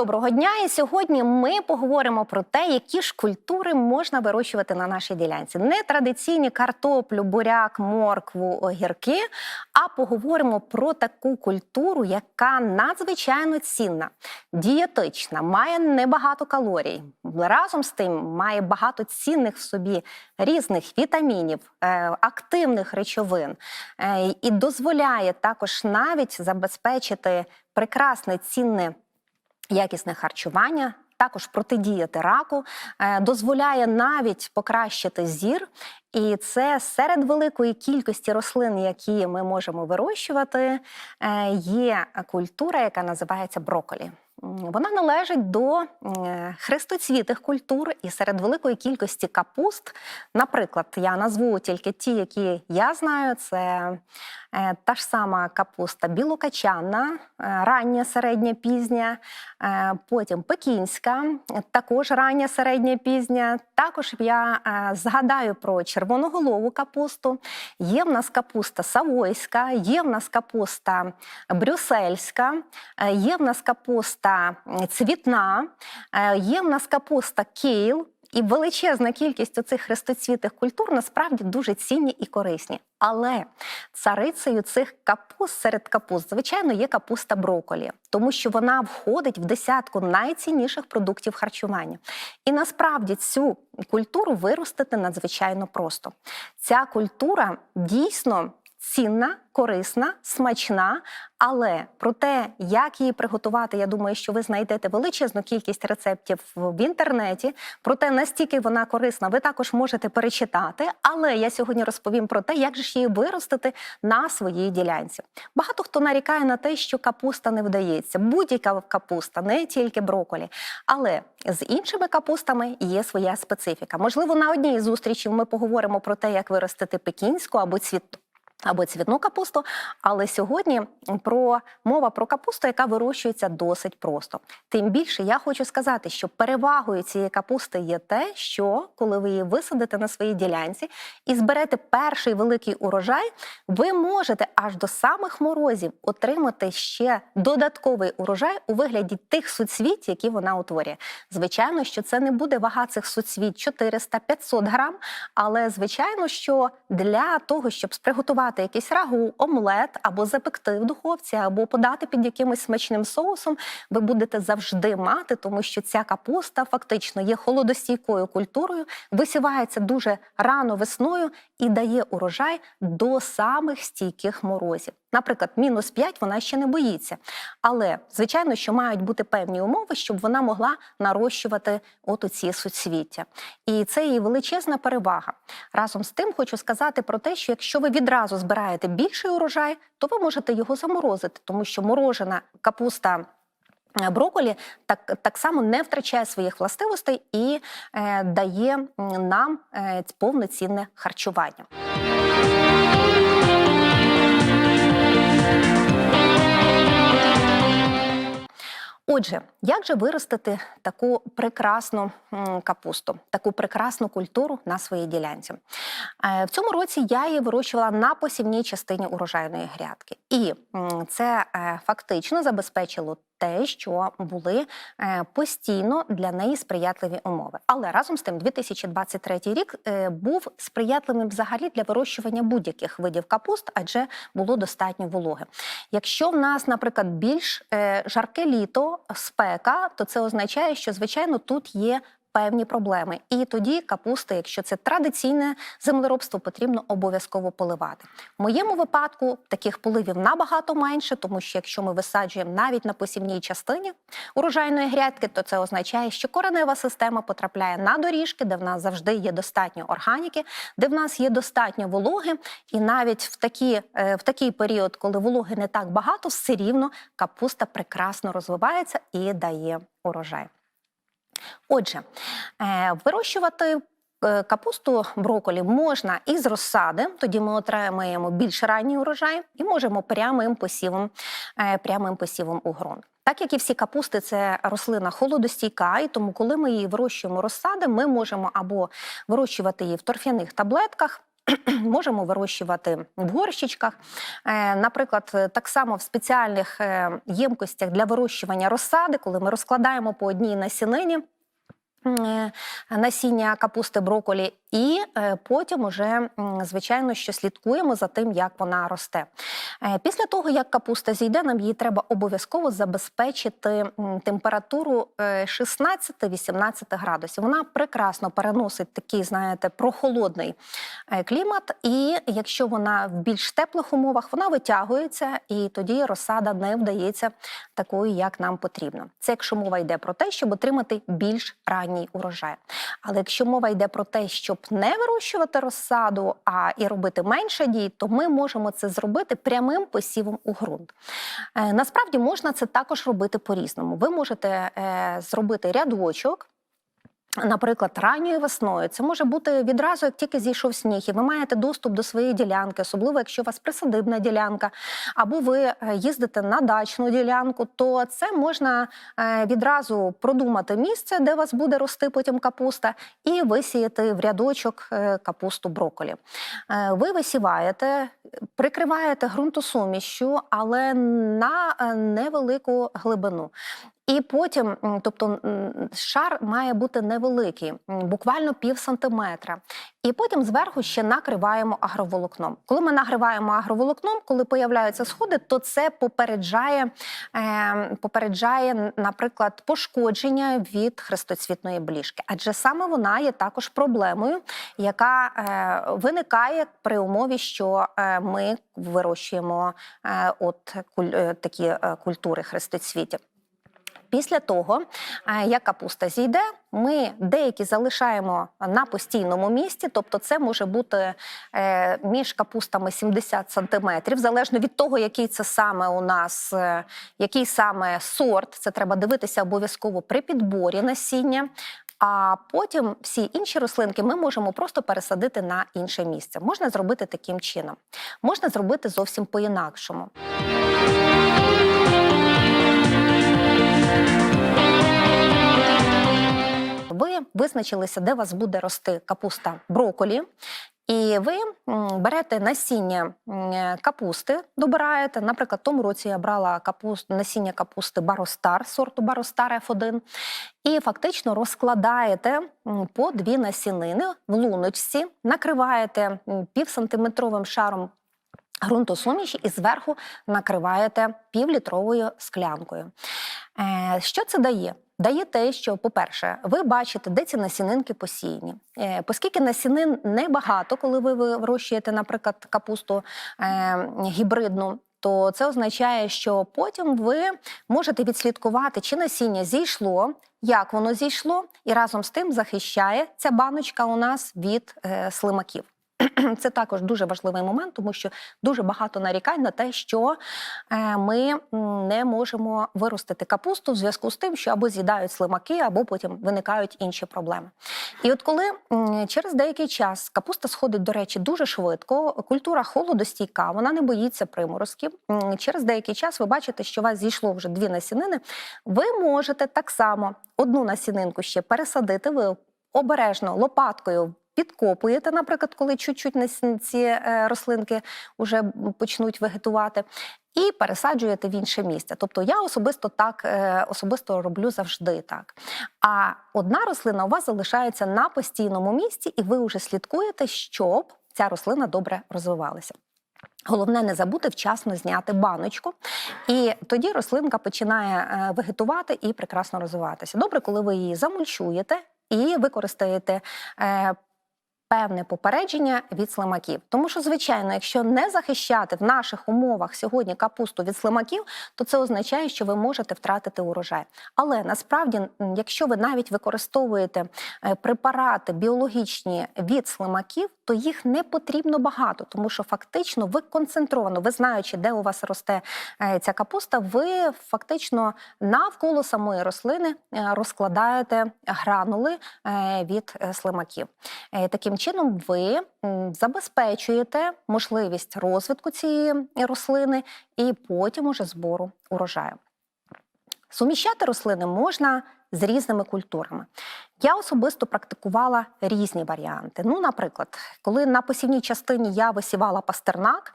Доброго дня! І сьогодні ми поговоримо про те, які ж культури можна вирощувати на нашій ділянці. Не традиційні картоплю, буряк, моркву, огірки, а поговоримо про таку культуру, яка надзвичайно цінна, дієтична, має небагато калорій. Разом з тим має багато цінних в собі різних вітамінів, е, активних речовин е, і дозволяє також навіть забезпечити прекрасне цінне якісне харчування. Також протидіяти раку, е, дозволяє навіть покращити зір, і це серед великої кількості рослин, які ми можемо вирощувати, е, є культура, яка називається броколі. Вона належить до е, хрестоцвітих культур, і серед великої кількості капуст, наприклад, я назву тільки ті, які я знаю, це та ж сама капуста білокачанна, е, рання, середня, пізня, е, потім пекінська, е, також рання, середня, пізня. Також я е, згадаю про червоноголову капусту. Є в нас капуста савойська, є в нас капуста брюссельська, е, є в нас капуста цвітна, е, є в нас капуста кейл. І величезна кількість оцих хрестоцвітих культур насправді дуже цінні і корисні. Але царицею цих капуст серед капуст, звичайно, є капуста броколі, тому що вона входить в десятку найцінніших продуктів харчування. І насправді цю культуру виростити надзвичайно просто. Ця культура дійсно цінна, корисна, смачна. Але про те, як її приготувати, я думаю, що ви знайдете величезну кількість рецептів в інтернеті. Про те, настільки вона корисна, ви також можете перечитати. Але я сьогодні розповім про те, як же ж її виростити на своїй ділянці. Багато хто нарікає на те, що капуста не вдається. Будь-яка капуста, не тільки броколі. Але з іншими капустами є своя специфіка. Можливо, на одній з зустрічей ми поговоримо про те, як виростити пекінську або цвіт або цвітну капусту. Але сьогодні про мова про капусту, яка вирощується досить просто. Тим більше я хочу сказати, що перевагою цієї капусти є те, що коли ви її висадите на своїй ділянці і зберете перший великий урожай, ви можете аж до самих морозів отримати ще додатковий урожай у вигляді тих суцвіть, які вона утворює. Звичайно, що це не буде вага цих суцвіт 400-500 грам, але звичайно, що для того, щоб приготувати якийсь рагу, омлет або запекти в духовці, або подати під якимось смачним соусом, ви будете завжди мати, тому що ця капуста фактично є холодостійкою культурою, висівається дуже рано весною і дає урожай до самих стійких морозів. Наприклад, мінус 5 вона ще не боїться. Але, звичайно, що мають бути певні умови, щоб вона могла нарощувати от оці суцвіття. І це її величезна перевага. Разом з тим хочу сказати про те, що якщо ви відразу збираєте більший урожай, то ви можете його заморозити, тому що морожена капуста. е, Броколі так, так само не втрачає своїх властивостей і е, дає нам е, повноцінне харчування. Отже, як же виростити таку прекрасну капусту, таку прекрасну культуру на своїй ділянці? Е, В цьому році я її вирощувала на посівній частині урожайної грядки, і це е, фактично забезпечило те, що були е, постійно для неї сприятливі умови. Але разом з тим, 2023 рік е, був сприятливим взагалі для вирощування будь-яких видів капуст, адже було достатньо вологи. Якщо в нас, наприклад, більш е, жарке літо, спека, то це означає, що звичайно тут є. Певні проблеми, і тоді капусти, якщо це традиційне землеробство, потрібно обов'язково поливати. В моєму випадку таких поливів набагато менше, тому що якщо ми висаджуємо навіть на посівній частині урожайної грядки, то це означає, що коренева система потрапляє на доріжки, де в нас завжди є достатньо органіки, де в нас є достатньо вологи, і навіть в, такі, е, в такий період, коли вологи не так багато, все рівно капуста прекрасно розвивається і дає урожай. Отже, е, вирощувати е, капусту броколі можна із розсади, тоді ми отримаємо більш ранній урожай і можемо прямим посівом, е, прямим посівом у ґрунт. Так як і всі капусти, це рослина холодостійка, і тому, коли ми її вирощуємо розсади, ми можемо або вирощувати її в торфяних таблетках. Можемо вирощувати в горщичках. Е, Наприклад, так само в спеціальних е, ємкостях для вирощування розсади, коли ми розкладаємо по одній насінині. Е, Насіння капусти броколі, і е, потім уже, звичайно, що слідкуємо за тим, як вона росте. Е, Після того, як капуста зійде, нам її треба обов'язково забезпечити температуру е, 16-18 градусів. Вона прекрасно переносить такий, знаєте, прохолодний е, клімат. І якщо вона в більш теплих умовах, вона витягується, і тоді розсада не вдається такою, як нам потрібно. Це якщо мова йде про те, щоб отримати більш ранній урожай. Але якщо мова йде про те, щоб не вирощувати розсаду, а і робити менше дій, то ми можемо це зробити прямим посівом у ґрунт. Е, Насправді можна це також робити по-різному. Ви можете е, зробити рядочок. Наприклад, ранньою весною це може бути відразу, як тільки зійшов сніг, і ви маєте доступ до своєї ділянки, особливо якщо у вас присадибна ділянка, або ви е, їздите на дачну ділянку, то це можна е, відразу продумати місце, де у вас буде рости потім капуста, і висіяти в рядочок е, капусту броколі. Ви висіваєте, прикриваєте ґрунтосумішю, але на невелику глибину. І потім, тобто шар має бути невеликий, буквально пів сантиметра. І потім зверху ще накриваємо агроволокном. Коли ми нагриваємо агроволокном, коли появляються сходи, то це попереджає, е, попереджає, наприклад, пошкодження від хрестоцвітної бліжки. Адже саме вона є також проблемою, яка е, виникає при умові, що е, ми вирощуємо е, от куль, е, такі е, культури хрестоцвітів. Після того, е, як капуста зійде, ми деякі залишаємо на постійному місці, тобто це може бути е, між капустами 70 сантиметрів, залежно від того, який це саме у нас, е, який саме сорт. Це треба дивитися обов'язково при підборі насіння. А потім всі інші рослинки ми можемо просто пересадити на інше місце. Можна зробити таким чином, можна зробити зовсім по-інакшому. Ви визначилися, де у вас буде рости капуста броколі. І ви берете насіння капусти, добираєте. Наприклад, в тому році я брала капуст, насіння капусти Баростар, сорту Баростар F1, і фактично розкладаєте по дві насінини в луночці, накриваєте півсантиметровим шаром ґрунтосуміші і зверху накриваєте півлітровою склянкою. Е, Що це дає? Дає те, що, по-перше, ви бачите, де ці насінинки посіяні. Е, Оскільки насінин небагато, коли ви вирощуєте, наприклад, капусту е, гібридну. То це означає, що потім ви можете відслідкувати, чи насіння зійшло, як воно зійшло, і разом з тим захищає ця баночка у нас від е, слимаків. Це також дуже важливий момент, тому що дуже багато нарікань на те, що е, ми не можемо виростити капусту в зв'язку з тим, що або з'їдають слимаки, або потім виникають інші проблеми. І от коли через деякий час капуста сходить, до речі, дуже швидко, культура холодостійка, вона не боїться приморозків. Через деякий час ви бачите, що у вас зійшло вже дві насінини. Ви можете так само одну насінинку ще пересадити. Ви обережно лопаткою підкопуєте, наприклад, коли чуть-чуть ці е, рослинки вже почнуть вегетувати. І пересаджуєте в інше місце. Тобто я особисто так е, особисто роблю завжди так. А одна рослина у вас залишається на постійному місці, і ви вже слідкуєте, щоб ця рослина добре розвивалася. Головне не забути вчасно зняти баночку, і тоді рослинка починає е, вегетувати і прекрасно розвиватися. Добре, коли ви її замульчуєте і використаєте. Певне попередження від слимаків, тому що, звичайно, якщо не захищати в наших умовах сьогодні капусту від слимаків, то це означає, що ви можете втратити урожай. Але насправді, якщо ви навіть використовуєте е, препарати біологічні від слимаків, то їх не потрібно багато, тому що фактично ви концентровано, ви знаючи, де у вас росте е, ця капуста, ви фактично навколо самої рослини е, розкладаєте гранули від слимаків. Таким чином, ви забезпечуєте можливість розвитку цієї рослини і потім уже збору урожаю. Суміщати рослини можна з різними культурами. Я особисто практикувала різні варіанти. Ну, наприклад, коли на посівній частині я висівала пастернак,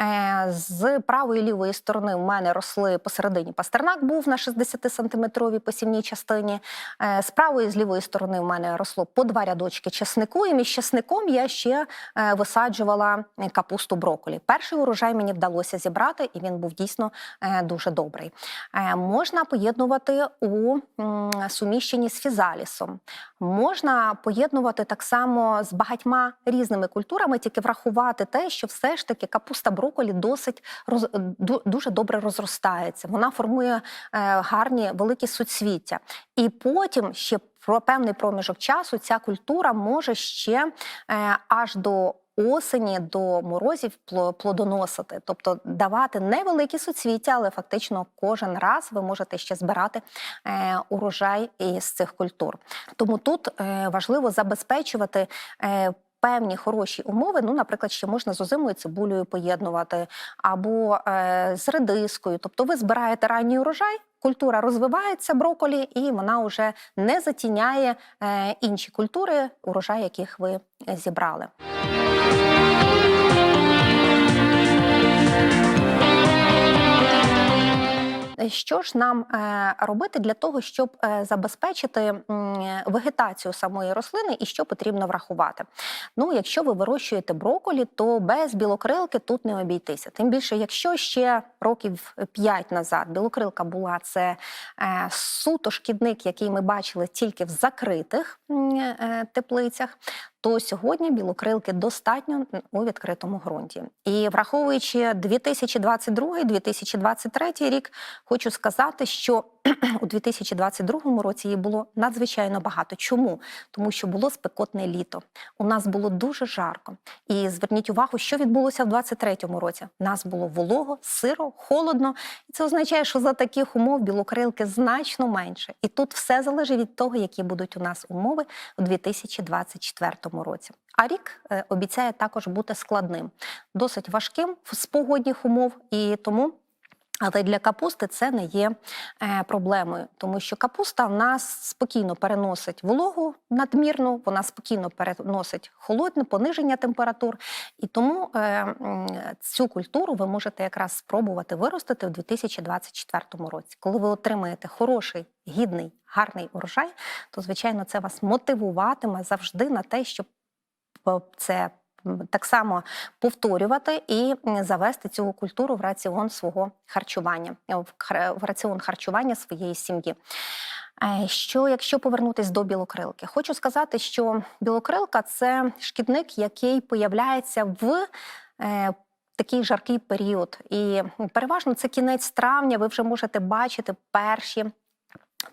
е, з правої і лівої сторони в мене росли посередині пастернак був на 60-сантиметровій посівній частині. Е, З правої і з лівої сторони в мене росло по два рядочки чеснику, і між чесником я ще е, висаджувала капусту броколі. Перший урожай мені вдалося зібрати, і він був дійсно дуже добрий. Можна поєднувати у суміщенні з фізалісом. Можна поєднувати так само з багатьма різними культурами, тільки врахувати те, що все ж таки капуста броколі досить роз, дуже добре розростається. Вона формує е, гарні великі суцвіття. І потім ще про певний проміжок часу ця культура може ще е, аж до осені, до морозів пло- плодоносити, тобто давати невеликі суцвіття, але фактично кожен раз ви можете ще збирати е, урожай із цих культур. Тому тут е, важливо забезпечувати. Е, Певні хороші умови, ну, наприклад, ще можна з озимою цибулею поєднувати, або е, з редискою. Тобто ви збираєте ранній урожай, культура розвивається броколі, і вона вже не затіняє е, інші культури, урожай яких ви зібрали. Що ж нам е, робити для того, щоб е, забезпечити вегетацію самої рослини і що потрібно врахувати? Ну, якщо ви вирощуєте броколі, то без білокрилки тут не обійтися. Тим більше, якщо ще років 5 назад білокрилка була це е, суто шкідник, який ми бачили тільки в закритих е, теплицях, то сьогодні білокрилки достатньо у відкритому ґрунті. І враховуючи 2022-2023 рік, хочу сказати, що у 2022 році її було надзвичайно багато. Чому? Тому що було спекотне літо. У нас було дуже жарко. І зверніть увагу, що відбулося в 2023 році. У нас було волого, сиро, холодно. І це означає, що за таких умов білокрилки значно менше. І тут все залежить від того, які будуть у нас умови у 2024 році. А рік е, обіцяє також бути складним, досить важким з погодних умов, і тому. Але для капусти це не є е, проблемою, тому що капуста в нас спокійно переносить вологу надмірну, вона спокійно переносить холодне пониження температур, і тому е, цю культуру ви можете якраз спробувати виростити в 2024 році. Коли ви отримаєте хороший, гідний, гарний урожай, то звичайно це вас мотивуватиме завжди на те, щоб е, це так само повторювати і завести цю культуру в раціон свого харчування, е, в раціон харчування своєї сім'ї. Е, Що якщо повернутись до білокрилки, хочу сказати, що білокрилка це шкідник, який появляється в е, такий жаркий період, і переважно це кінець травня. Ви вже можете бачити перші.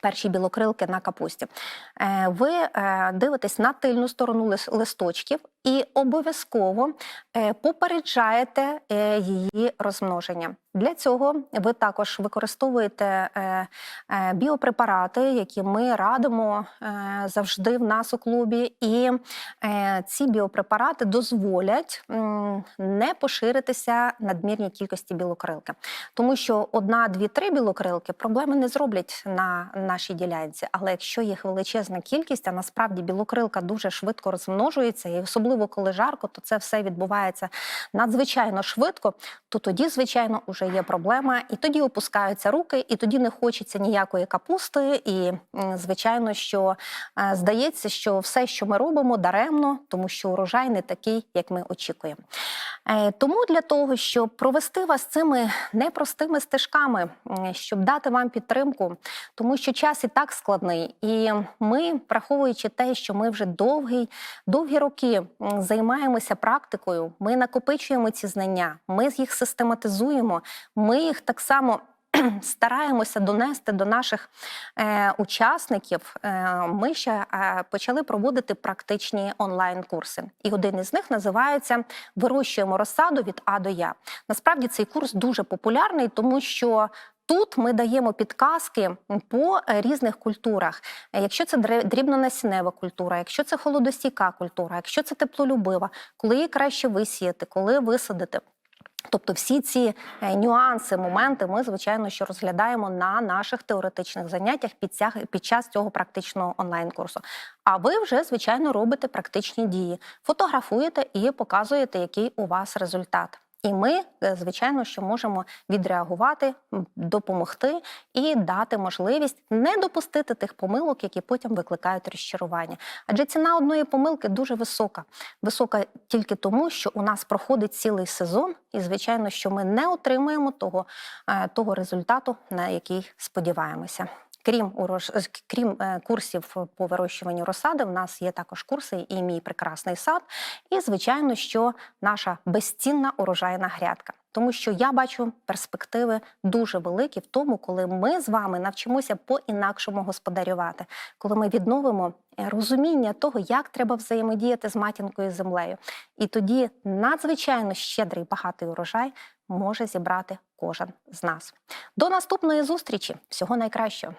Перші білокрилки на капусті. Ви дивитесь на тильну сторону листочків і обов'язково е, попереджаєте е, її розмноження. Для цього ви також використовуєте е, біопрепарати, які ми радимо завжди в нас у клубі. І ці біопрепарати дозволять не поширитися надмірній кількості білокрилки. Тому що одна, дві, три білокрилки проблеми не зроблять на нашій ділянці. Але якщо їх величезна кількість, а насправді білокрилка дуже швидко розмножується, і особливо коли жарко, то це все відбувається надзвичайно швидко, то тоді, звичайно, вже є проблема, і тоді опускаються руки, і тоді не хочеться ніякої капусти. І звичайно, що е, здається, що все, що ми робимо, даремно, тому що урожай не такий, як ми очікуємо. Е, Тому для того, щоб провести вас цими непростими стежками, щоб дати вам підтримку, тому що час і так складний, і ми, враховуючи те, що ми вже довгий, довгі роки займаємося практикою, ми накопичуємо ці знання, ми їх систематизуємо, ми їх так само. Стараємося донести до наших е, учасників. Е, ми ще е, почали проводити практичні онлайн-курси. І один із них називається Вирощуємо розсаду від А до Я. Насправді цей курс дуже популярний, тому що Тут ми даємо підказки по різних культурах. Якщо це дрібнонасінева культура, якщо це холодостійка культура, якщо це теплолюбива, коли її краще висіяти, коли висадити. Тобто, всі ці е, нюанси, моменти ми, звичайно, що розглядаємо на наших теоретичних заняттях під час цього практичного онлайн-курсу. А ви вже, звичайно, робите практичні дії, фотографуєте і показуєте, який у вас результат. І ми, е, звичайно, що можемо відреагувати, допомогти і дати можливість не допустити тих помилок, які потім викликають розчарування. Адже ціна одної помилки дуже висока. Висока тільки тому, що у нас проходить цілий сезон, і звичайно, що ми не отримуємо того, е, того результату, на який сподіваємося. Крім урож... е, крім е, курсів по вирощуванню розсади, в нас є також курси і мій прекрасний сад. І звичайно, що наша безцінна урожайна грядка. Тому що я бачу перспективи дуже великі в тому, коли ми з вами навчимося по-інакшому господарювати, коли ми відновимо е, розуміння того, як треба взаємодіяти з матінкою землею. І тоді надзвичайно щедрий багатий урожай може зібрати кожен з нас. До наступної зустрічі! Всього найкращого!